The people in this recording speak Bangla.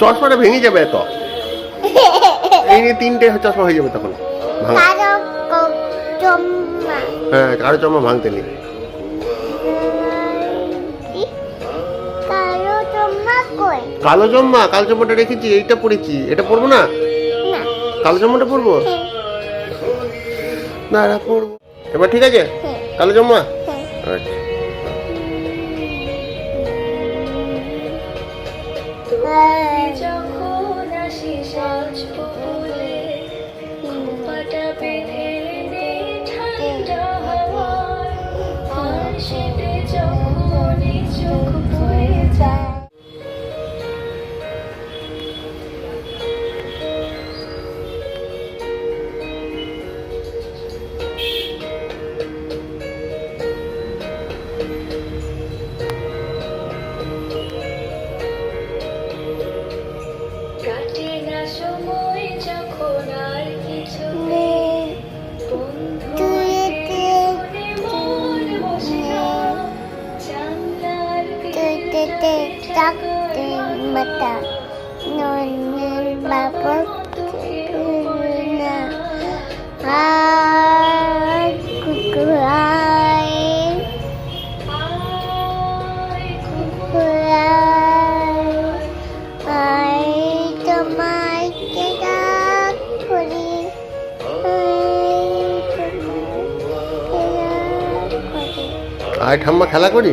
চশমাটা ভেঙে যাবে তো এই নিয়ে তিনটে চশমা হয়ে যাবে তখন। হ্যাঁ কারও চশমা ভাঙতে নেই। কালো জাম্মা কালো জাম্মাটা রেখেছি এইটা পরেছি। এটা পরবো না? কালো জাম্মাটা পরবো? না এবার ঠিক আছে? কালো জাম্মা আচ্ছা। 你就苦等西山。আয় তোমাকে ডাক করি আয় ঠাম্মা খেলা করি?